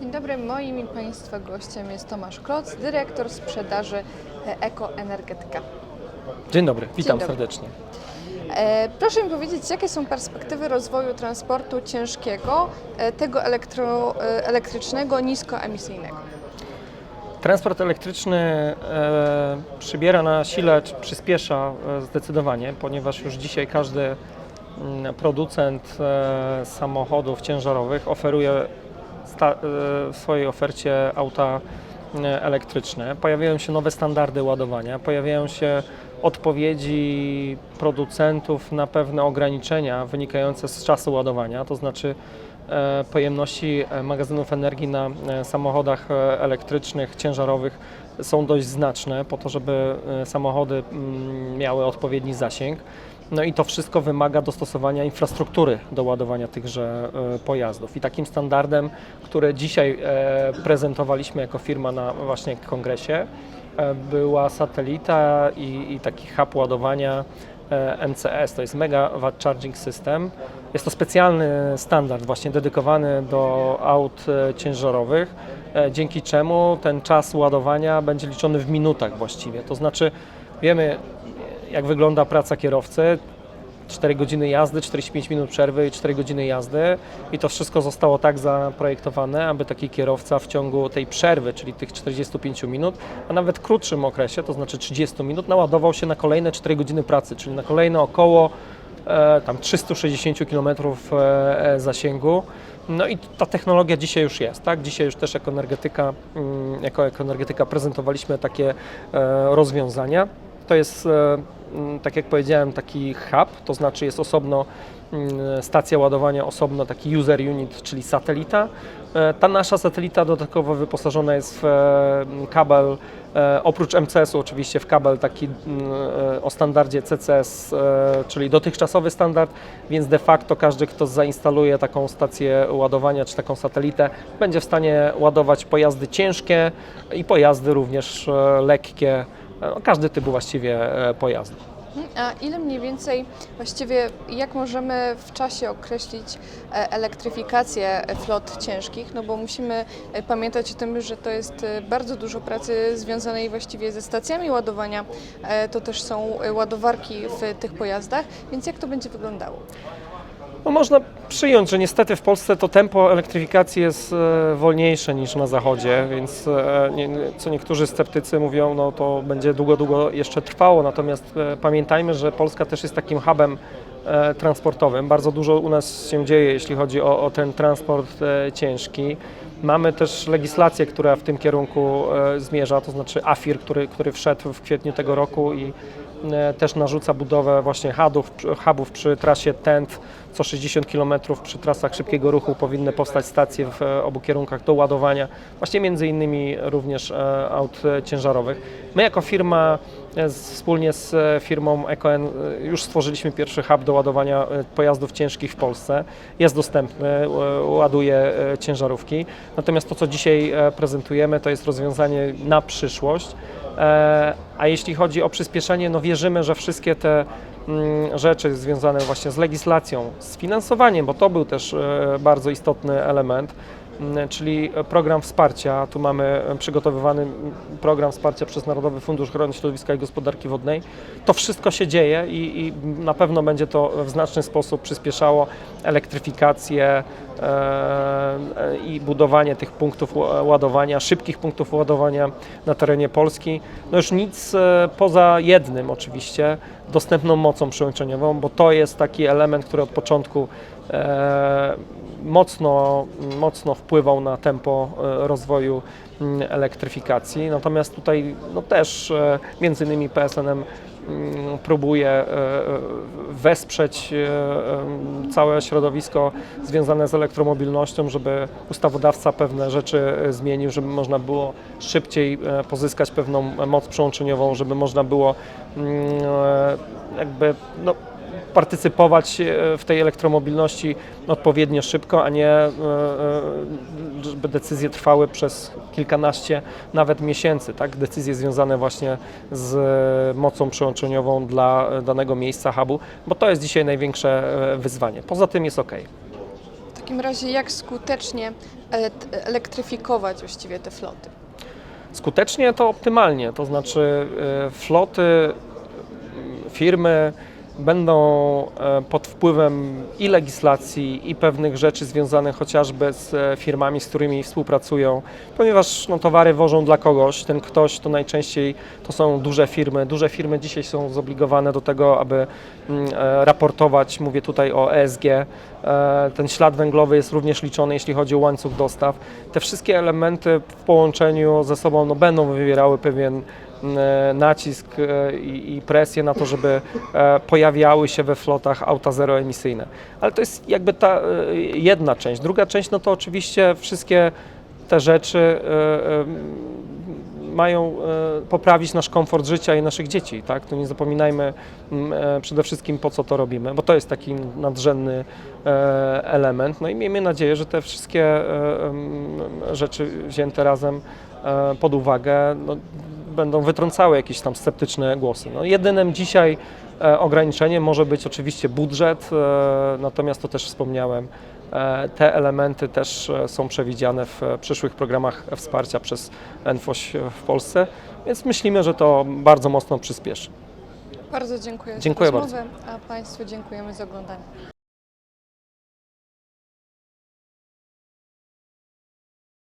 Dzień dobry, moim i Państwa gościem jest Tomasz Kloc, dyrektor sprzedaży Ekoenergetyka. Dzień dobry, witam dobry. serdecznie. E, proszę mi powiedzieć, jakie są perspektywy rozwoju transportu ciężkiego, e, tego elektro, e, elektrycznego, niskoemisyjnego? Transport elektryczny e, przybiera na sile, czy przyspiesza e, zdecydowanie, ponieważ już dzisiaj każdy mm, producent e, samochodów ciężarowych oferuje w swojej ofercie auta e, elektryczne. Pojawiają się nowe standardy ładowania, pojawiają się odpowiedzi producentów na pewne ograniczenia wynikające z czasu ładowania, to znaczy e, pojemności e, magazynów energii na e, samochodach e, elektrycznych, ciężarowych są dość znaczne po to, żeby e, samochody mm, miały odpowiedni zasięg. No i to wszystko wymaga dostosowania infrastruktury do ładowania tychże e, pojazdów. I takim standardem, który dzisiaj e, prezentowaliśmy jako firma na właśnie kongresie, e, była satelita i, i taki hub ładowania MCS, to jest Megawatt Charging System. Jest to specjalny standard właśnie dedykowany do aut ciężarowych, dzięki czemu ten czas ładowania będzie liczony w minutach właściwie. To znaczy wiemy jak wygląda praca kierowcy, 4 godziny jazdy, 45 minut przerwy i 4 godziny jazdy i to wszystko zostało tak zaprojektowane, aby taki kierowca w ciągu tej przerwy, czyli tych 45 minut, a nawet krótszym okresie, to znaczy 30 minut, naładował się na kolejne 4 godziny pracy, czyli na kolejne około e, tam 360 km e, zasięgu. No i ta technologia dzisiaj już jest, tak? Dzisiaj już też jako energetyka, mm, jako ekoenergetyka prezentowaliśmy takie e, rozwiązania. To jest, e, mm, tak jak powiedziałem, taki hub, to znaczy jest osobno mm, stacja ładowania, osobno taki user unit, czyli satelita. E, Ta nasza satelita dodatkowo wyposażona jest w e, kabel, oprócz MCS-u oczywiście w kabel taki mm, o standardzie CCS, czyli dotychczasowy standard, więc de facto każdy, kto zainstaluje taką stację ładowania czy taką satelitę, będzie w stanie ładować pojazdy ciężkie i pojazdy również lekkie, no, każdy typ właściwie e, pojazdu. A ile mniej więcej, właściwie jak możemy w czasie określić e, elektryfikację flot ciężkich? No bo musimy e, pamiętać o tym, że to jest e, bardzo dużo pracy związanej właściwie ze stacjami ładowania. E, To też są e, ładowarki w tych pojazdach, więc jak to będzie wyglądało? No można przyjąć, że niestety w Polsce to tempo elektryfikacji jest e, wolniejsze niż na zachodzie, więc e, co niektórzy sceptycy mówią, no to będzie długo, długo jeszcze trwało, natomiast e, pamiętajmy, że Polska też jest takim hubem transportowym. Bardzo dużo u nas się dzieje, jeśli chodzi o, o ten transport ciężki. Mamy też legislację, która w tym kierunku e, zmierza, to znaczy AFIR, który, który wszedł w kwietniu tego roku i e, też narzuca budowę właśnie hubów, hubów przy trasie TENT. Co 60 km przy trasach szybkiego ruchu powinny powstać stacje w e, obu kierunkach do ładowania, właśnie między innymi również aut ciężarowych. My jako firma z, wspólnie z e, firmą EcoN e, już stworzyliśmy pierwszy hub do ładowania e, pojazdów ciężkich w Polsce. Jest dostępny, e, ładuje e, ciężarówki. Natomiast to, co dzisiaj e, prezentujemy, to jest rozwiązanie na przyszłość. E, A jeśli chodzi o przyspieszenie, no wierzymy, że wszystkie te mm, rzeczy związane właśnie z legislacją, z finansowaniem, bo to był też e, bardzo istotny element, czyli program wsparcia. Tu mamy przygotowywany mm, program wsparcia przez Narodowy Fundusz Ochrony Środowiska i Gospodarki Wodnej. To wszystko się dzieje i, i na pewno będzie to w znaczny sposób przyspieszało elektryfikację e, i budowanie tych punktów ła- ładowania, szybkich punktów ładowania na terenie Polski. No już nic e, poza jednym oczywiście, dostępną mocą przyłączeniową, bo to jest taki element, który od początku e, mocno, mocno wpływał na tempo e, rozwoju mm, elektryfikacji. Natomiast tutaj no też e, między innymi PSNM mm, próbuje e, wesprzeć całe środowisko związane z elektromobilnością, żeby ustawodawca pewne rzeczy zmienił, żeby można było szybciej pozyskać pewną moc przyłączeniową, żeby można było mm, jakby no, partycypować e, w tej elektromobilności odpowiednio szybko, a nie e, e, żeby decyzje trwały przez kilkanaście nawet miesięcy, tak? Decyzje związane właśnie z mocą przyłączeniową dla danego miejsca hubu, bo to jest dzisiaj największe wyzwanie. Poza tym jest ok. W takim razie jak skutecznie ele- elektryfikować właściwie te floty? Skutecznie to optymalnie, to znaczy floty, firmy będą e, pod wpływem i legislacji, i pewnych rzeczy związanych chociażby z e, firmami, z którymi współpracują, ponieważ no, towary wożą dla kogoś. Ten ktoś to najczęściej to są duże firmy. Duże firmy dzisiaj są zobligowane do tego, aby mm, e, raportować, mówię tutaj o ESG. Ten ślad węglowy jest również liczony, jeśli chodzi o łańcuch dostaw. Te wszystkie elementy w połączeniu ze sobą no, będą wywierały pewien nacisk e, i, presję na to, żeby e, pojawiały się we flotach auta zeroemisyjne. Ale to jest jakby ta e, jedna część. Druga część no to oczywiście wszystkie te rzeczy e, mają e, poprawić nasz komfort życia i naszych dzieci, tak? To nie zapominajmy e, przede wszystkim po co to robimy, bo to jest taki nadrzędny e, element. No i miejmy nadzieję, że te wszystkie e, rzeczy wzięte razem e, pod uwagę no, będą wytrącały jakieś tam sceptyczne głosy. No, jedynym dzisiaj e, ograniczeniem może być oczywiście budżet, e, natomiast to też wspomniałem, e, te elementy też są przewidziane w przyszłych programach wsparcia przez NFOŚ w Polsce, więc myślimy, że to bardzo mocno przyspieszy. Bardzo dziękuję, Dziękuję za rozmowę, a Państwu dziękujemy za oglądanie.